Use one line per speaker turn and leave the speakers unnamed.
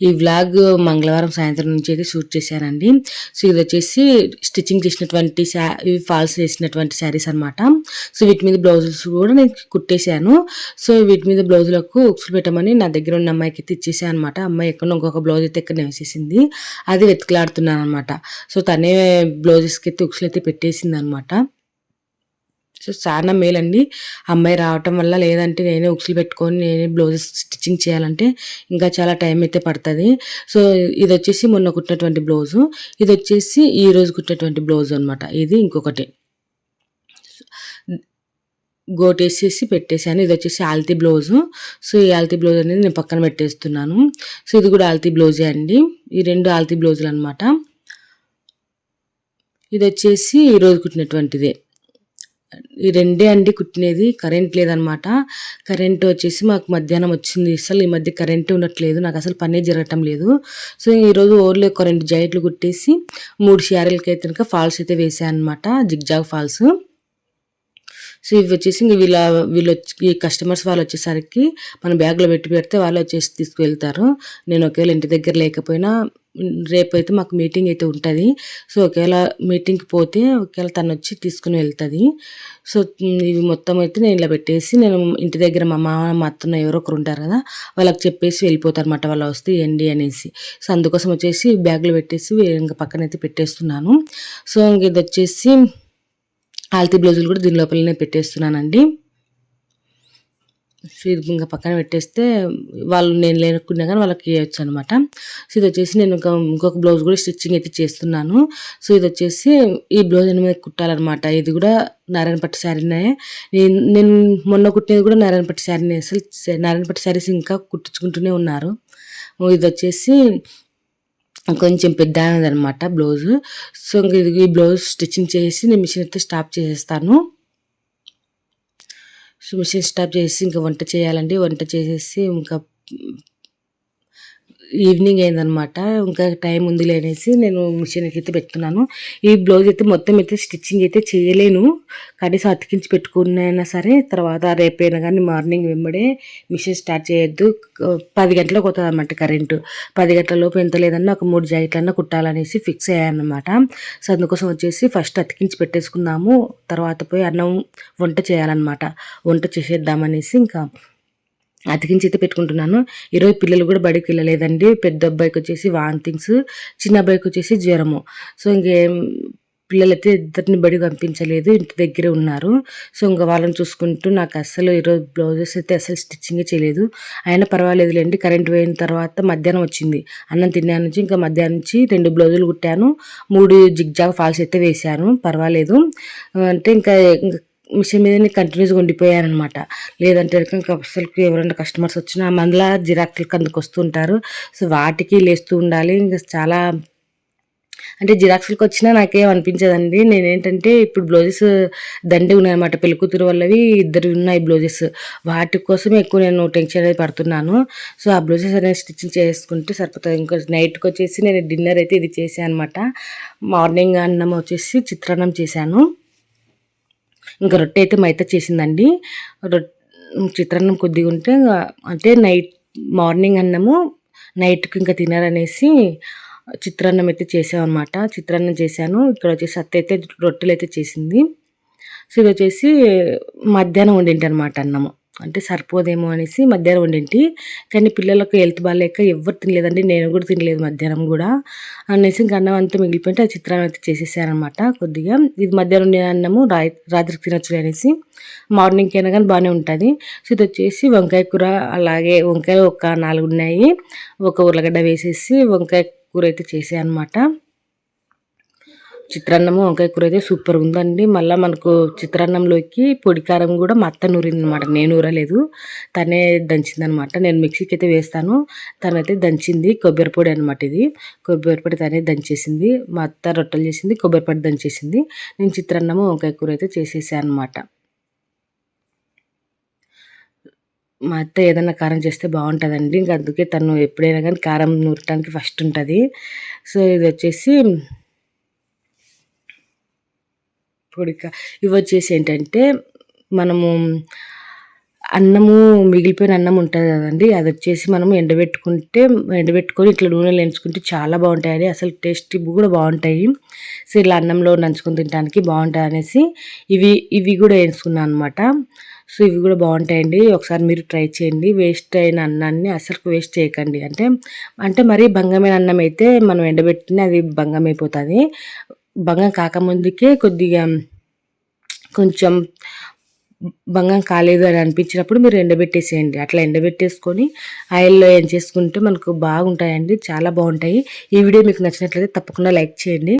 ఈ వ్లాగ్ మంగళవారం సాయంత్రం నుంచి అయితే షూట్ చేశానండి సో ఇది వచ్చేసి స్టిచ్చింగ్ చేసినటువంటి శా ఇవి ఫాల్స్ వేసినటువంటి శారీస్ అనమాట సో వీటి మీద బ్లౌజెస్ కూడా నేను కుట్టేశాను. సో వీటి మీద బ్లౌజులకు ఉక్సులు పెట్టమని నా దగ్గర ఉన్న అమ్మాయికి అయితే ఇచ్చేసాను అనమాట అమ్మాయి ఎక్కడ ఇంకొక బ్లౌజ్ అయితే ఎక్కడ వేసేసింది అది వెతుకులాడుతున్నాను అనమాట సో తనే బ్లౌజెస్కి అయితే ఉక్సులు అయితే పెట్టేసింది అనమాట సో చాలా మేలండి అమ్మాయి రావటం వల్ల లేదంటే నేనే ఉక్సులు పెట్టుకొని నేనే బ్లౌజెస్ స్టిచ్చింగ్ చేయాలంటే ఇంకా చాలా టైం అయితే పడుతుంది. సో ఇది వచ్చేసి మొన్న కుట్టినటువంటి బ్లౌజు. ఇది వచ్చేసి ఈ రోజు కుట్టినటువంటి బ్లౌజ్ అనమాట ఇది ఇంకొకటి. గోటేసేసి పెట్టేశాను. ఇది వచ్చేసి ఆల్తీ బ్లౌజు. సో ఈ ఆల్తీ బ్లౌజ్ అనేది నేను పక్కన పెట్టేస్తున్నాను. సో ఇది కూడా ఆల్తీ బ్లౌజే అండి. ఈ రెండు ఆల్తీ బ్లౌజులు అనమాట ఇది వచ్చేసి ఈరోజు కుట్టినటువంటిదే. ఈ రెండే అండి కుట్టినది. కరెంట్ లేదనమాట. కరెంట్ వచ్చేసి మాకు మధ్యాహ్నం వచ్చింది. అసలు ఈ మధ్య కరెంట్ ఉండట్లేదు. నాకు అసలు పనే జరగటం లేదు. సో ఈరోజు ఓర్లీ ఒక రెండు జైట్లు కుట్టేసి మూడు షారీలకి అయితే కనుక ఫాల్స్ అయితే వేసాను అనమాట జిగ్జాగ్ ఫాల్స్. సో ఇవి వచ్చేసి ఇంక వీళ్ళ వీళ్ళు వచ్చి కస్టమర్స్ వాళ్ళు వచ్చేసరికి మన బ్యాగ్లో పెట్టి పెడితే వాళ్ళు వచ్చేసి తీసుకువెళ్తారు నేను ఒకవేళ ఇంటి దగ్గర లేకపోయినా రేపు అయితే మాకు మీటింగ్ అయితే ఉంటుంది. సో ఒకవేళ మీటింగ్కి పోతే ఒకవేళ తను వచ్చి తీసుకుని వెళ్తుంది. సో ఇవి మొత్తం అయితే నేను ఇలా పెట్టేసి నేను ఇంటి దగ్గర మా మామ మా అత్తన్న ఎవరో ఒకరు ఉంటారు కదా వాళ్ళకి చెప్పేసి వెళ్ళిపోతారు అనమాట వాళ్ళు వస్తే ఎండి అనేసి. సో అందుకోసం వచ్చేసి బ్యాగ్లో పెట్టేసి ఇంకా పక్కన అయితే పెట్టేస్తున్నాను. సో ఇంక ఇది వచ్చేసి ఆల్తీ బ్లౌజులు కూడా దీని లోపలనే పెట్టేస్తున్నానండి. సో ఇది ఇంకా పక్కన పెట్టేస్తే వాళ్ళు నేను లేనుకున్నా కానీ వాళ్ళకి ఇవ్వచ్చు అనమాట సో ఇది వచ్చేసి నేను ఇంకా ఇంకొక బ్లౌజ్ కూడా స్టిచ్చింగ్ అయితే చేస్తున్నాను. సో ఇది వచ్చేసి ఈ బ్లౌజ్ అనేది కుట్టాలన్నమాట. ఇది కూడా నారాయణ పట్టు శారీనే. నేను నేను మొన్న కుట్టినది కూడా నారాయణ పట్టు శారీనే. అసలు నారాయణ పట్టు శారీస్ ఇంకా కుట్టించుకుంటూనే ఉన్నారు. ఇది వచ్చేసి కొంచెం పెద్ద అనమాట బ్లౌజ్. సో ఈ బ్లౌజ్ స్టిచ్చింగ్ చేసి నేను మిషన్ అయితే స్టాప్ చేసేస్తాను. సో మిషన్ స్టాప్ చేసి ఇంకా వంట చేయాలండి. వంట చేసేసి ఇంకా ఈవినింగ్ అయిందనమాట. ఇంకా టైం ఉంది లేనేసి నేను మిషన్ అయితే పెట్టుకున్నాను. ఈ బ్లౌజ్ అయితే మొత్తం అయితే స్టిచ్చింగ్ అయితే చేయలేను. కనీసం అతికించి పెట్టుకున్నైనా సరే తర్వాత రేపైనా కానీ మార్నింగ్ వెంబడే మిషన్ స్టార్ట్ చేయొద్దు. పది గంటలకు పోతుంది అనమాట కరెంటు. పది గంటల లోపు ఎంత లేదన్నా ఒక మూడు జాకెట్లన్నా కుట్టాలనేసి ఫిక్స్ అయ్యానమాట సో అందుకోసం వచ్చేసి ఫస్ట్ అతికించి పెట్టేసుకుందాము. తర్వాత పోయి అన్నం వంట చేయాలన్నమాట. వంట చేసేద్దామనేసి ఇంకా అతికించి అయితే పెట్టుకుంటున్నాను. ఈరోజు పిల్లలు కూడా బడికి వెళ్ళలేదండి. పెద్ద అబ్బాయికి వచ్చేసి వాంతింగ్స్ చిన్న అబ్బాయికి వచ్చేసి జ్వరము. సో ఇంకేం పిల్లలైతే ఇద్దరిని బడి పంపించలేదు. ఇంటి దగ్గరే ఉన్నారు. సో ఇంకా వాళ్ళని చూసుకుంటూ నాకు అస్సలు ఈరోజు బ్లౌజెస్ అయితే అసలు స్టిచ్చింగ్ చేయలేదు. అయినా పర్వాలేదులేండి. కరెంట్ పోయిన తర్వాత మధ్యాహ్నం వచ్చింది. అన్నం తిన్నా నుంచి ఇంకా మధ్యాహ్నం నుంచి రెండు బ్లౌజులు కుట్టాను. మూడు జిగ్జాగ్ ఫాల్స్ అయితే వేశాను. పర్వాలేదు. అంటే ఇంకా మిషన్ మీదనే కంటిన్యూస్గా ఉండిపోయారనమాట లేదంటే ఇంకా అసలుకి ఎవరైనా కస్టమర్స్ వచ్చినా మందులా జిరాక్లు అందుకు వస్తుంటారు సో వాటికి లేస్తూ ఉండాలి. ఇంకా చాలా అంటే జిరాక్స్లకు వచ్చినా నాకేం అనిపించదండి. నేనేంటంటే ఇప్పుడు బ్లౌజెస్ దండి ఉన్నాయన్నమాట. పెళ్ళికూతురు వల్లవి ఇద్దరు ఉన్నాయి బ్లౌజెస్. వాటి కోసం ఎక్కువ నేను టెన్షన్ అనేది పడుతున్నాను. సో ఆ బ్లౌజెస్ అనేది స్టిచ్చింగ్ చేసుకుంటే సరిపోతుంది. ఇంకో నైట్కి వచ్చేసి నేను డిన్నర్ అయితే ఇది చేశాను అనమాట మార్నింగ్ అన్నం వచ్చేసి చిత్రాన్నం చేశాను. ఇంకా రొట్టె అయితే మైత చేసిందండి. రొట్టె చిత్రాన్నం కొద్దిగా ఉంటే అంటే నైట్ మార్నింగ్ అన్నము నైట్కి ఇంకా తినారనేసి చిత్రాన్నం అయితే చేసామన్నమాట. చిత్రాన్నం చేశాను. ఇక్కడ వచ్చేసి అత్త అయితే రొట్టెలు అయితే చేసింది. సో ఇది వచ్చేసి మధ్యాహ్నం వండింటి అనమాట అన్నము. అంటే సరిపోదేమో అనేసి మధ్యాహ్నం వండింటి. కానీ పిల్లలకు హెల్త్ బాగాలేక ఎవరు తినలేదండి. నేను కూడా తినలేదు మధ్యాహ్నం కూడా అనేసి ఇంకా అన్నం అంతా మిగిలిపోయింటే ఆ చిత్రాన్ని అయితే చేసేసారనమాట కొద్దిగా. ఇది మధ్యాహ్నం ఉండే అన్నము రాత్రికి తినొచ్చు అనేసి మార్నింగ్కి అయినా కానీ బాగానే ఉంటుంది. సో ఇది వచ్చేసి వంకాయ కూర అలాగే వంకాయ ఒక నాలుగు ఉన్నాయి. ఒక ఉర్లగడ్డ వేసేసి వంకాయ కూర అయితే చేసాయి అనమాట చిత్రాన్నము వంకాయ కూర అయితే సూపర్ ఉందండి. మళ్ళీ మనకు చిత్రాన్నంలోకి పొడి కారం కూడా మా అత్త నూరింది నేను ఊరలేదు తనే దంచింది అనమాట నేను మిక్సీకి అయితే వేస్తాను. తనైతే దంచింది కొబ్బరి పొడి అనమాట ఇది. కొబ్బరి పొడి తనే దంచేసింది. మా అత్త రొట్టెలు చేసింది కొబ్బరి పొడి దంచేసింది. నేను చిత్రాన్నము వంకాయ కూర అయితే చేసేసాను అనమాట మా అత్త ఏదైనా కారం చేస్తే బాగుంటుందండి. ఇంకా అందుకే తను ఎప్పుడైనా కానీ కారం నూరటానికి ఫస్ట్ ఉంటుంది. సో ఇది వచ్చేసి పొడిక. ఇవి వచ్చేసి ఏంటంటే మనము అన్నము మిగిలిపోయిన అన్నం ఉంటుంది కదండి అది వచ్చేసి మనం ఎండబెట్టుకుంటే ఎండబెట్టుకొని ఇట్లా నూనెలో ఎంచుకుంటే చాలా బాగుంటాయని అసలు టేస్ట్ కూడా బాగుంటాయి. సో ఇలా అన్నంలో నంచుకొని తినడానికి బాగుంటాయి అనేసి ఇవి ఇవి కూడా వేసుకున్నాను అనమాట సో ఇవి కూడా బాగుంటాయండి. ఒకసారి మీరు ట్రై చేయండి. వేస్ట్ అయిన అన్నాన్ని అసలు వేస్ట్ చేయకండి. అంటే అంటే మరీ భంగమైన అన్నం అయితే మనం ఎండబెట్టిన అది భంగం అయిపోతుంది భంగం కాకముందుకే కొద్దిగా కొంచెం భంగం కాలేదు అని అనిపించినప్పుడు మీరు ఎండబెట్టేసేయండి. అట్లా ఎండబెట్టేసుకొని ఆయిల్లో ఏం చేసుకుంటే మనకు బాగుంటాయండి. చాలా బాగుంటాయి. ఈ వీడియో మీకు నచ్చినట్లయితే తప్పకుండా లైక్ చేయండి.